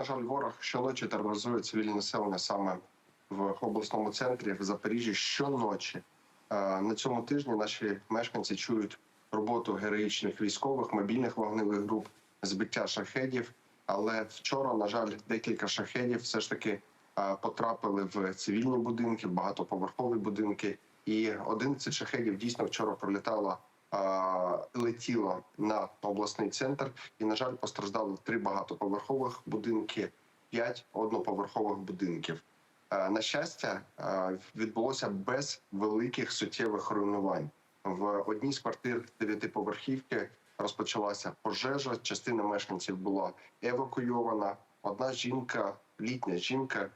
На жаль, ворог щоночі тероризує цивільне населення саме в обласному центрі в Запоріжжі. Щоночі Е, на цьому тижні наші мешканці чують роботу героїчних військових, мобільних вогневих груп, збиття шахедів. Але вчора, на жаль, декілька шахедів все ж таки е, потрапили в цивільні будинки, в багатоповерхові будинки. І 11 шахедів дійсно вчора пролітало, е, летіло на обласний центр. І, на жаль, постраждали три багатоповерхових будинки, п'ять одноповерхових будинків. Е, На щастя, е, відбулося без великих суттєвих руйнувань. В одній з квартир дев'ятиповерхівки розпочалася пожежа. Частина мешканців була евакуйована. Одна жінка, літня жінка,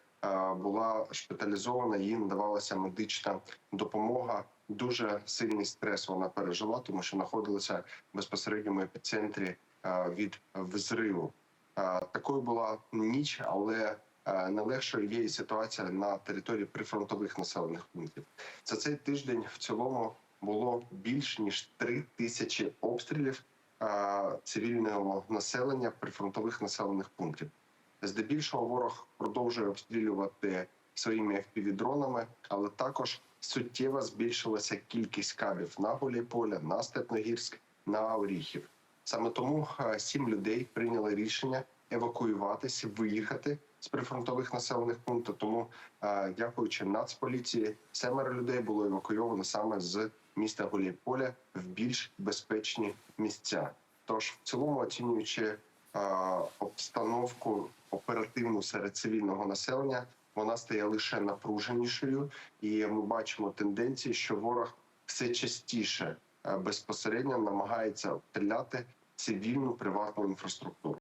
була шпиталізована. Їй надавалася медична допомога. Дуже сильний стрес вона пережила, тому що знаходилася в безпосередньому епіцентрі е, від взриву. Е, Такою була ніч, але е, не легшою є і ситуація на території прифронтових населених пунктів. За цей тиждень в цілому було більш ніж три тисячі обстрілів е, цивільного населення прифронтових населених пунктів. Здебільшого ворог продовжує обстрілювати своїми FPV-дронами, але також суттєво збільшилася кількість кабів на Гуляйполя, на Степногірськ, на Оріхів. Саме тому е, сім людей прийняли рішення евакуюватися, виїхати з прифронтових населених пунктів. Тому, е, дякуючи Нацполіції, семеро людей було евакуйовано саме з міста Гуляйполя в більш безпечні місця. Тож, в цілому, оцінюючи е, обстановку оперативну серед цивільного населення, вона стає лише напруженішою, і ми бачимо тенденції, що ворог все частіше е, безпосередньо намагається обстріляти цивільну приватну інфраструктуру.